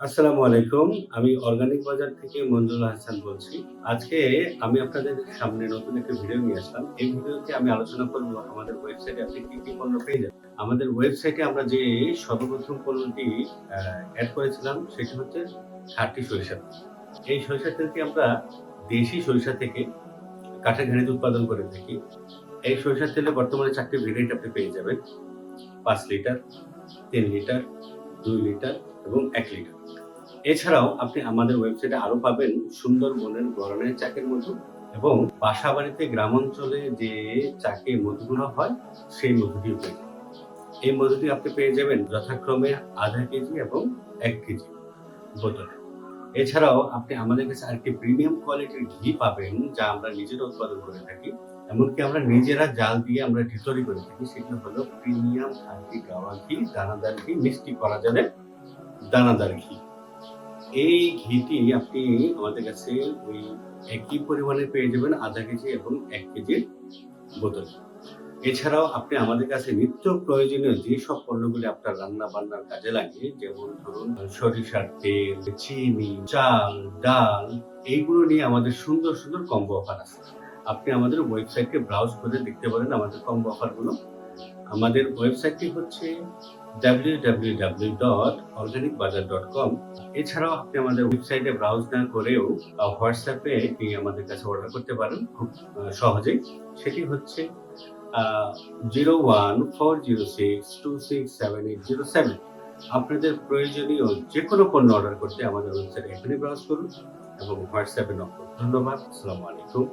আসসালামু আলাইকুম। আমি অর্গানিক বাজার থেকে মঞ্জুল হাসান বলছি। আজকে আমি আপনাদের সামনে নতুন একটা ভিডিও নিয়ে আসলাম। এই ভিডিওতে আমি আলোচনা করব আমাদের ওয়েবসাইটে আপনি কি কি পণ্য পেয়ে যাবেন। আমাদের ওয়েবসাইটে আমরা যে সর্বপ্রথম পণ্যটি অ্যাড করেছিলাম, সেটি হচ্ছে খাঁটি সরিষা এই সরিষা তেলটি আমরা দেশি সরিষা থেকে কাঠের ঘানিতে উৎপাদন করে থাকি। এই সরিষার তেলে বর্তমানে চারটি ভেরিয়েন্ট আপনি পেয়ে যাবেন। পাঁচ লিটার, তিন লিটার, দুই লিটার এবং এক লিটার। এছাড়াও আপনি আমাদের ওয়েবসাইটে আরও পাবেন সুন্দরবনের গরনের চাকের মধু এবং বাসা বাড়িতে গ্রাম অঞ্চলে যে চাকে মধুগুলো হয়, সেই মধুটিও পেয়ে এই মধুটি আপনি পেয়ে যাবেন যথাক্রমে আধা কেজি এবং এক কেজি বোতলে। এছাড়াও আপনি আমাদের কাছে আরেকটি প্রিমিয়াম কোয়ালিটির ঘি পাবেন, যা আমরা নিজেরা উৎপাদন করে থাকি। এমনকি আমরা নিজেরা জাল দিয়ে আমরা ঢিতরি করে থাকি, সেটি হলো প্রিমিয়াম খাঁটি গাওয়া ঘি, দানাদার ঘি, মিষ্টি করা যাবে দানাদার ঘি। এই ঘিটি আপনি আমাদের কাছে ওই একই পরিমাণে পেয়ে যাবেন আধা কেজি এবং এক কেজির বোতল। এছাড়াও আপনি আমাদের কাছে নিত্য প্রয়োজনীয় যে সব পণ্যগুলি আপনার রান্না বান্নার কাজে লাগে, যেমন ধরুন সরিষার তেল, চিনি, চাল, ডাল, এইগুলো নিয়ে আমাদের সুন্দর সুন্দর কম্বো অফার আছে। আপনি আমাদের ওয়েবসাইটে ব্রাউজ করে দেখতে পারেন, আমাদের কম্বো অফারগুলো আমাদের ওয়েবসাইটটি হচ্ছে www.organicbazar.com এছাড়াও আপনি আমাদের ওয়েবসাইটে ব্রাউজ না করেও হোয়াটসঅ্যাপে আপনি আমাদের কাছে অর্ডার করতে পারেন খুব সহজেই। সেটি হচ্ছে zero one four zero six two six seven eight zero seven আপনাদের প্রয়োজনীয় যে কোনো পণ্য অর্ডার করতে আমাদের ওয়েবসাইটে এখনই ব্রাউজ করুন এবং হোয়াটসঅ্যাপে নক করুন। ধন্যবাদ, আসসালামু আলাইকুম।